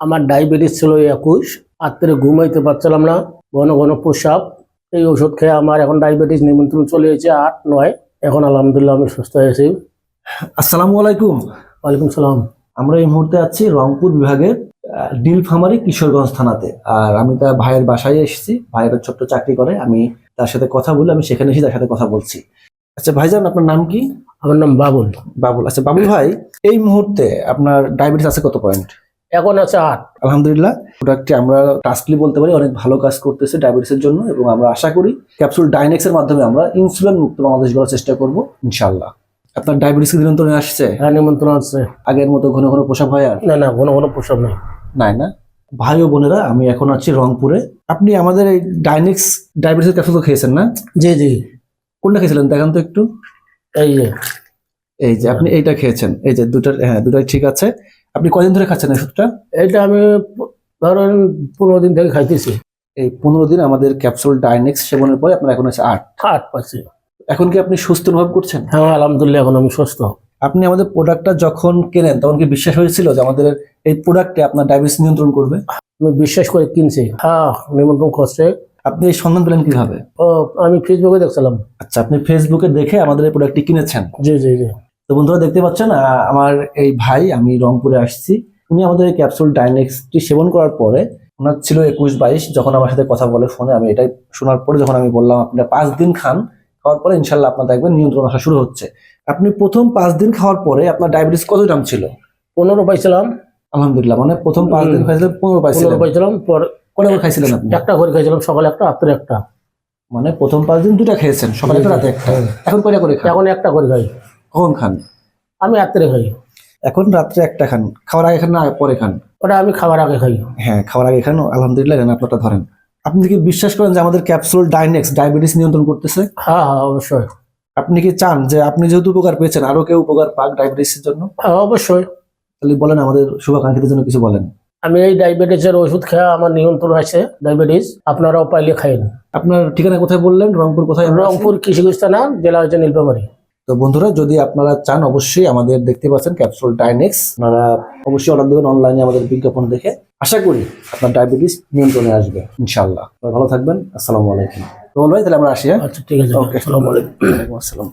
আমার ডায়াবেটিস ছিল একুশ রাত্রে ঘুমাইতে পারছিলাম না ঘন ঘন প্রসাব এই ওষুধ খেয়ে আমার এখন ডায়াবেটিস নিমন্ত্রণ চলে এসেছে আট নয়। এখন আলহামদুলিল্লাহ আমি সুস্থ হয়েছি আসসালামু আলাইকুম। ওয়ালাইকুম সালাম। আমরা এই মুহূর্তে আছি রংপুর বিভাগের ডিলফামারি কিশোরগঞ্জ থানাতে। আর আমি তার ভাইয়ের বাসায় এসেছি। ভাইয়ের ছোট্ট চাকরি করে। আমি তার সাথে কথা বলে আমি সেখানে এসে তার সাথে কথা বলছি। আচ্ছা ভাইজান আপনার নাম কি? আমার নাম বাবুল। বাবুল। আচ্ছা বাবুল ভাই এই মুহূর্তে আপনার ডায়াবেটিস আছে কত পয়েন্ট? এখন আছে আট। আলহামদুলিল্লাহ প্রোডাক্টটি আমরা টাস্কলি বলতে পারি অনেক ভালো কাজ করতেছে ডায়াবেটিসের জন্য এবং আমরা আশা করি ক্যাপসুল ডাইনেক্সের মাধ্যমে আমরা ইনসুলিন মুক্ত বাংলাদেশ গড়ার চেষ্টা করব ইনশাল্লাহ আপনার ডায়াবেটিস কি নিয়ন্ত্রণে আসছে? হ্যাঁ নিমন্ত্রণ আছে আগের মতো ঘন ঘন প্রসাব হয় আর? না না ঘন ঘন প্রসাব নেই। নাই না? ভাই ও বোনেরা আমি এখন আছি রংপুরে। আপনি আমাদের এই ডাইনেক্স ডায়াবেটিসের ক্যাপসুল তো খেয়েছেন না? জি জি। কোনটা খেয়েছিলেন দেখান তো একটু। এই যে। এই যে আপনি এইটা খেয়েছেন। এই যে দুটা হ্যাঁ দুটাই ঠিক আছে। আপনি কদিন ধরে খাচ্ছেন ওষুধটা? এইটা আমি ধরেন পনেরো দিন থেকে খাইতেছি। এই পনেরো দিন আমাদের ক্যাপসুল ডাইনেক্স সেবনের পরে আপনার এখন আছে আট। আট পাচ্ছি। এখন কি আপনি সুস্থ অনুভব করছেন? হ্যাঁ আলহামদুলিল্লাহ এখন আমি সুস্থ। আপনি আমাদের প্রোডাক্টটা যখন কেনেন তখন কি বিশ্বাস হয়েছিল যে আমাদের এই প্রোডাক্টে আপনার ডায়াবেটিস নিয়ন্ত্রণ করবে? আমি বিশ্বাস করে কিনছি। হ্যাঁ নিমন্ত্রণ করছে। আপনি এই সন্ধান পেলেন কীভাবে? ও আমি ফেসবুকে দেখছিলাম। আচ্ছা আপনি ফেসবুকে দেখে আমাদের এই প্রোডাক্টটি কিনেছেন। জি জি জি। তো বন্ধুরা দেখতে পাচ্ছেন আমার এই ভাই আমি রংপুরে আসছি। উনি আমাদের এই ক্যাপসুল ডাইনেক্সটি সেবন করার পরে ওনার ছিল একুশ বাইশ যখন আমার সাথে কথা বলে ফোনে আমি এটাই শোনার পরে যখন আমি বললাম আপনারা পাঁচ দিন খান। খাওয়ার পরে ইনশাল্লাহ আপনার দেখবেন নিয়ন্ত্রণ আসা শুরু হচ্ছে। আপনি প্রথম পাঁচ দিন খাওয়ার পরে আপনার ডায়াবেটিস কত গ্রাম ছিল? পনেরো পাইছিলাম আলহামদুলিল্লাহ মানে প্রথম পাঁচ দিন হুম। খাইছিলেন পনেরো পাইছিলেন পনেরো পাইছিলাম পর কটা করে খাইছিলেন আপনি? একটা করে খাইছিলাম সকালে একটা রাত্রে একটা। মানে প্রথম পাঁচ দিন দুটা খেয়েছেন সকালে একটা রাতে একটা। এখন কয়টা করে খান? এখন একটা করে খাই। কখন খান? আমি রাত্রে খাই। এখন রাত্রে একটা খান খাওয়ার আগে খান না পরে খান? ওটা আমি খাবার আগে খাই। হ্যাঁ খাওয়ার আগে খান আলহামদুলিল্লাহ এখানে আপনারটা ধরেন। আপনি কি বিশ্বাস করেন যে আমাদের ক্যাপসুল ডাইনেক্স ডায়াবেটিস নিয়ন্ত্রণ করতেছে? হ্যাঁ হ্যাঁ অবশ্যই। আপনি কি চান যে আপনি যেহেতু উপকার পেয়েছেন আরও কেউ উপকার পাক ডায়াবেটিসের জন্য? হ্যাঁ অবশ্যই। তাহলে বলেন আমাদের শুভাকাঙ্ক্ষীদের জন্য কিছু বলেন। আমি এই ডায়াবেটিসের ওষুধ খেয়ে আমার নিয়ন্ত্রণ আছে ডায়াবেটিস। আপনারাও পাইলে খাইন আপনার ঠিকানা কোথায় বললেন? রংপুর কোথায়? রংপুর কৃষিগুজ থানা জেলা হচ্ছে নীলফামারী। তো বন্ধুরা যদি আপনারা চান অবশ্যই আমাদের দেখতে পাচ্ছেন ক্যাপসুল ডাইনেক্স আপনারা অবশ্যই অর্ডার দেবেন অনলাইনে আমাদের বিজ্ঞাপন দেখে। আশা করি আপনার ডায়াবেটিস নিয়ন্ত্রণে আসবে ইনশাল্লাহ ভালো থাকবেন আসসালামু আলাইকুম। তাহলে আমরা আসি হ্যাঁ? আচ্ছা ঠিক আছে। ওকে আসসালামু আলাইকুম। আসসালাম।